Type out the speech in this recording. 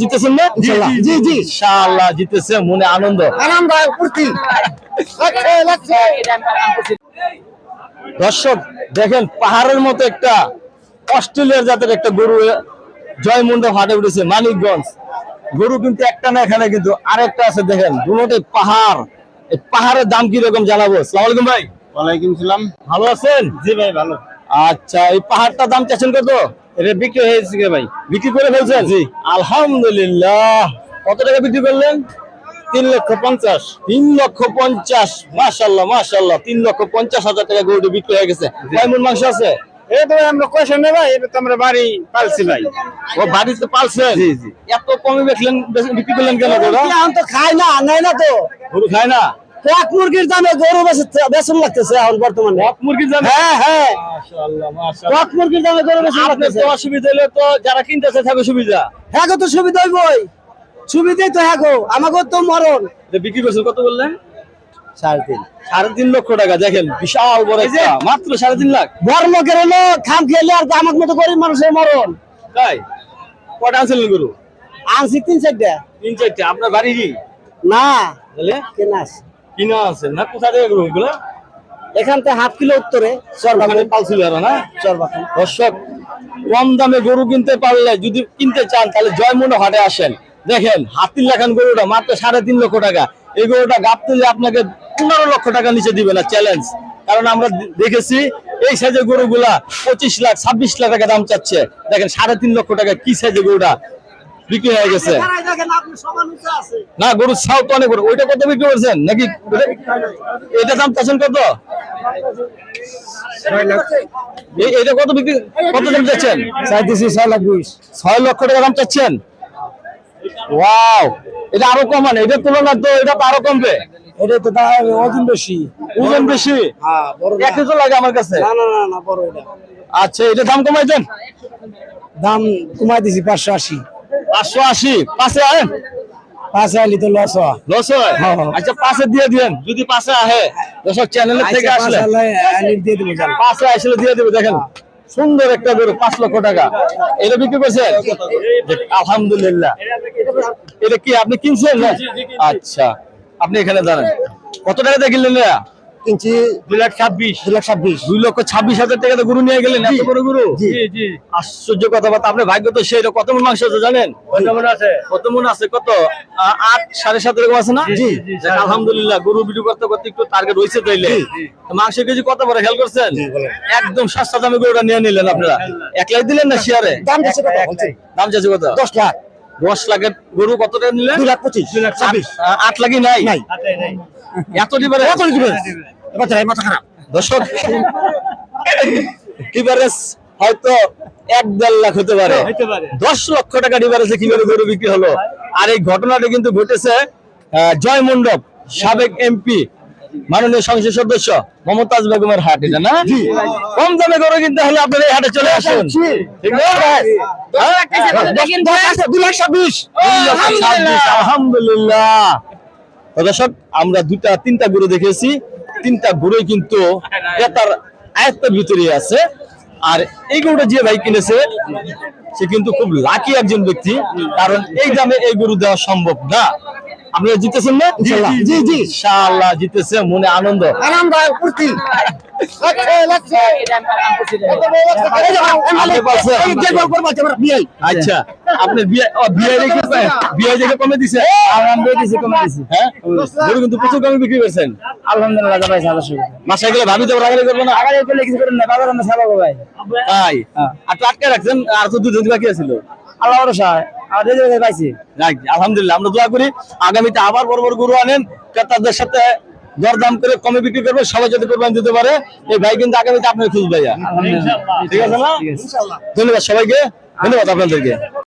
জিতেছেন না। জি, জি। ইনশাআল্লাহ জিতেছে মনে আনন্দ। ফুর্তি। লাগছে লাগছে দর্শক দেখেন পাহাড়ের মতো একটা অস্ট্রেলিয়ার জাতের একটা গরু জয়মুন্ড হাটে উঠেছে মানিকগঞ্জ। গরু কিন্তু একটা না এখানে কিন্তু আরেকটা আছে দেখেন দুটোই পাহাড়। এই পাহাড়ের দাম কি রকম জানাব? সালাম আলাইকুম ভাই। ওয়ালাইকুম সালাম। ভালো আছেন? জি ভাই ভালো। আচ্ছা এই পাহাড়টার দাম চাচ্ছেন কত? এটা বিক্রি হয়েছে কে ভাই? বিক্রি করে ফেলছেন? জি। আলহামদুলিল্লাহ। কত টাকা বিক্রি করলেন? তিন লক্ষ পঞ্চাশ। তিন লক্ষ পঞ্চাশ। মাসাল্লাহ মাসাল্লাহ তিন লক্ষ পঞ্চাশ হাজার টাকা গরুটি বিক্রি হয়ে গেছে। কয় মন মাংস আছে? এটা আমরা নেই ভাই এটা তো আমরা বাড়ি পালছি ভাই। ও বাড়িতে পালছেন? জি, জি। এত কমে বেচলেন বেচ- বিক্রি করলেন কেন গরু? তো খায় না নেয় না তো। গরু খায় না? এক মুরগির দামে গরু বেসন লাগতেছে এখন বর্তমানে। কক মুরগির দাম হ্যাঁ হ্যাঁ। এক মুরগির দামে গরু বেসন লাগতেছে। অসুবিধা হলে তো যারা কিনতেছে থাকবে সুবিধা। হ্যাঁ তো সুবিধা হইবই। সুবিধাই তো হ্যাঁ গো। আমাকে তো মরণ। বিক্রি করছেন কত বললেন? সাড়ে তিন। সাড়ে তিন লক্ষ টাকা দেখেন বিশাল বড় মাত্র সাড়ে তিন লাখ। বড় লোকের হলো খাম খেলে আর আমার মতো গরিব মানুষের মরণ। তাই? কটা আনছিলেন গরু আনছি তিন চারটা। তিন চারটে। আপনার বাড়ি কি? না। কেনাস। কিনা আছেন না কোথা থেকে গরু এগুলো এখান থেকে হাফ কিলো উত্তরে ওখানে পালছিল আর না? চরবাখান দর্শক কম দামে গরু কিনতে পারলে যদি কিনতে চান তাহলে হাটে আসেন। দেখেন হাতির লেখান গরুটা মাত্র সাড়ে তিন লক্ষ টাকা। এই গরুটা গাপ তুলে আপনাকে পনেরো লক্ষ টাকা নিচে দিবে না চ্যালেঞ্জ কারণ আমরা দেখেছি এই সাইজের গরুগুলা পঁচিশ লাখ ছাব্বিশ লাখ টাকা দাম চাচ্ছে। দেখেন সাড়ে তিন লক্ষ টাকা কি সাইজের গরুটা? বিক্রি হয়ে গেছে। না গরুর ছাও তো অনেক বড়। ওইটা কত বিক্রি করছেন? নাকি এটা দাম চাচ্ছেন কত? এটা কত বিক্রি কত দাম চাচ্ছেন? চাইতেছি ছয় লাখ বিশ। ছয় লক্ষ টাকা দাম চাচ্ছেন? ওয়াও! এটা আরও কমান এটার তুলনায় তো এটা আরও কমবে। এটা তো ওজন বেশি। ওজন বেশি? হ্যাঁ তো লাগে আমার কাছে। না না না না বড় এটা। আচ্ছা এটা দাম কমাই দেন দাম কমাই দিছি পাঁচশো আশি। পাঁচশো আশি। পাঁচে আহেন পাঁচে আলি তো লস হয়। দশ হয়? হ্যাঁ, হ্যাঁ। আচ্ছা পাঁচে দিয়ে দিয়েন। যদি পাঁচে আহে দর্শক চ্যানেলের থেকে আসলে দিয়ে দেবো জান। পাঁচে আসলে দিয়ে দেবে দেখেন। সুন্দর একটা গরু পাঁচ লক্ষ টাকা। এটা বিক্রি করছেন? আলহামদুলিল্লাহ। এটা কি আপনি কিনছেন? না আচ্ছা। আপনি এখানে দাঁড়ান কত টাকা দিয়ে কিনলেন? কিনছি দুই লাখ ছাব্বিশ। দু লাখ ছাব্বিশ। দুই লক্ষ ছাব্বিশ হাজার টাকা গরু নিয়ে গেলেন এত বড় গরু? জি। আশ্চর্য কথাবার্তা আপনার ভাগ্য তো সেই কত মন মাংস আছে জানেন? কত মন আছে? কত মন আছে? কত? আট সাড়ে সাত এরকম আছে না? জি। আলহামদুলিল্লাহ গরু ভিডিও করতে করতে একটু টার্গেট হয়েছে তাইলে। তো মাংসের কেজি কত বড়? খেয়াল করছেন? একদম সস্তা দামে গরুটা নিয়ে নিলেন আপনারা। একলাই দিলেন না শেয়ারে দাম কত? দাম কত? দশ লাখ। দশ লাখের গরু কত টাকা নিলেন? দুই লাখ পঁচিশ। লাখ আট- আট লাখই নাই? নাই। এত দিবারে কত দিবে এবার তাই মাথা খারাপ। দর্শক হয়তো এক দেড় লাখ হতে পারে। দশ লক্ষ টাকা কীভাবে গরু বিক্রি হলো? আর এই ঘটনাটা কিন্তু ঘটেছে জয় মণ্ডপ সাবেক এমপি মাননীয় সংসদ সদস্য মমতাজ বেগমের হাট এটা না? কম দামে গরু কিনতে হলে আপনার এই হাটে চলে আসুন। হ্যাঁ? আলহামদুলিল্লাহ। দর্শক আমরা দুটা তিনটা গরু দেখেছি। তিনটা গরুই কিন্তু ক্রেতার আয়ত্তের ভিতরে আছে। আর এই গরুটা যে ভাই কিনেছে সে কিন্তু খুব লাকি একজন ব্যক্তি কারণ এই দামে এই গরু দেওয়া সম্ভব না। আপনারা জিতেছেন না। জি, জি। ইনশাআল্লাহ জিতেছে মনে আনন্দ। আনন্দ ফুর্তি। আচ্ছা আপনি বিয়ে ও, বিয়ে রেখে বিয়ে রেখে কমে দিছে? হ্যাঁ? কিন্তু প্রচুর কমে বিক্রি করছেন। আলহামদুলিল্লাহ ভাই সাদাশো মাসায় গেলে ভাবি তো রাগালি করব না? আগে পেলে কিছু করেন না বাজার আমরা সাবাবো ভাই। তাই? আর টাটকা রাখছেন আর তো দুজন বাকি আছিল আল্লাহ ভরসা আর রেজে রেজে পাইছি। যাক, আলহামদুলিল্লাহ আমরা দোয়া করি আগামীতে আবার বড় বড় গরু আনেন ক্রেতাদের সাথে দরদাম করে কমে বিক্রি করবে সবাই যাতে পরিমাণ দিতে পারে এই ভাই কিন্তু আগামীতে আপনার খুঁজ ভাইয়া। ঠিক আছে না? ধন্যবাদ সবাইকে ধন্যবাদ আপনাদেরকে।